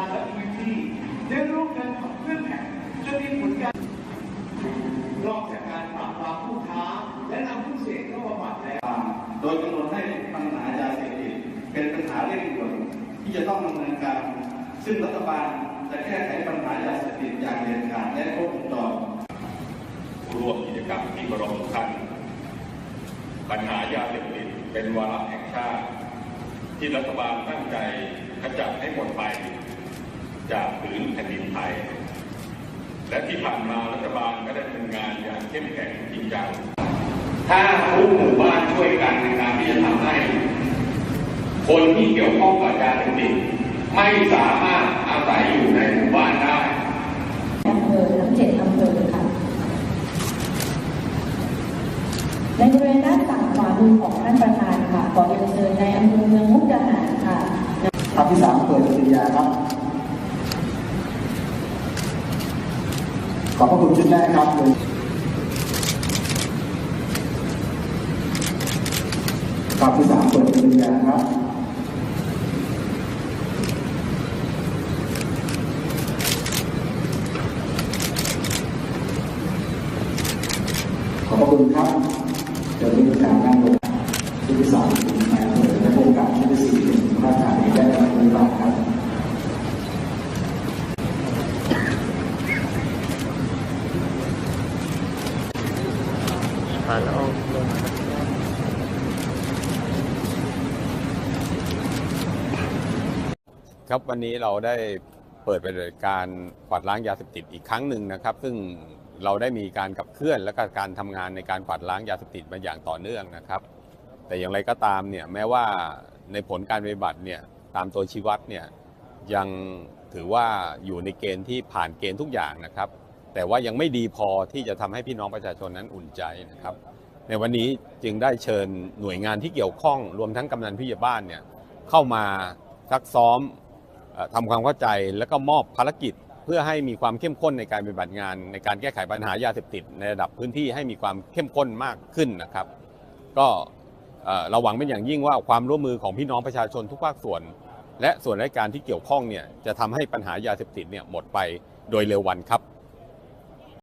าและพื้นที่ได้ร่วมกันขับเคลื่อนแผนจนมีผลการนอกจากการปราบปรามผู้ค้า และนำผู้เสพเข้าบำบัดแล้วโดยกำหนดให้ปัญหายาเสพติดเป็นปัญหาเร่งด่วนที่จะต้องดำเนินการ ซึ่งรัฐบาลจะแก้ไขปัญหายาเสพติดอย่างเด็ดขาดและครบวงจรร่วมกิจกรรมที่เคารพทุกท่านปัญหายาเสพติดเป็นวาระแห่งชาติ ที่รัฐบาลตั้งใจขจัดให้หมดไป จากผืนแผ่นดินไทย และที่ผ่านมารัฐบาลก็ได้ทำงานอย่างเข้มแข็งจริงจัง ถ้าทุกหมู่บ้านช่วยกันในการที่จะทำให้ คนที่เกี่ยวข้องกับยาเสพติดไม่สามารถอาศัยอยู่ในหมู่บ้านได้อำเภอทั้งเจ็ดอำเภอค่ะ ในบริเวณด้านฝั่งขวามือของท่านประธานค่ะขอเรียนเชิญในอำเภอเมืองมุกดาหารค่ะภาพที่สามเปิดปฏิญาครับ ขอบพระคุณชุดแรกครับภาพที่สามเปิดปฏิญาครับขอบพระคุณครับเดี๋ยวมีการนั่งลงชุดที่สามนายอำเภอและผู้กำกับชุดที่สี่เป็นพระฐานได้รับปฏิบัติครับ ครับวันนี้เราได้เปิดปฏิบัติการกวาดล้างยาเสพติดอีกครั้งหนึ่งนะครับ ซึ่งเราได้มีการขับเคลื่อนและก็การทำงานในการกวาดล้างยาเสพติดมาอย่างต่อเนื่องนะครับ แต่อย่างไรก็ตามเนี่ยแม้ว่าในผลการปฏิบัติเนี่ยตามตัวชี้วัดเนี่ยยังถือว่าอยู่ในเกณฑ์ที่ผ่านเกณฑ์ทุกอย่างนะครับ แต่ว่ายังไม่ดีพอที่จะทำให้พี่น้องประชาชนนั้นอุ่นใจนะครับ ในวันนี้จึงได้เชิญหน่วยงานที่เกี่ยวข้องรวมทั้งกำนันผู้ใหญ่บ้านเนี่ยเข้ามาซักซ้อมเอ่อทำความเข้าใจแล้วก็มอบภารกิจ เพื่อให้มีความเข้มข้นในการปฏิบัติงาน ในการแก้ไขปัญหายาเสพติดในระดับพื้นที่ให้มีความเข้มข้นมากขึ้นนะครับ ก็เอ่อเราหวังเป็นอย่างยิ่งว่าความร่วมมือของพี่น้องประชาชนทุกภาคส่วน และส่วนราชการที่เกี่ยวข้องเนี่ยจะทำให้ปัญหายาเสพติดเนี่ยหมดไปโดยเร็ววันครับ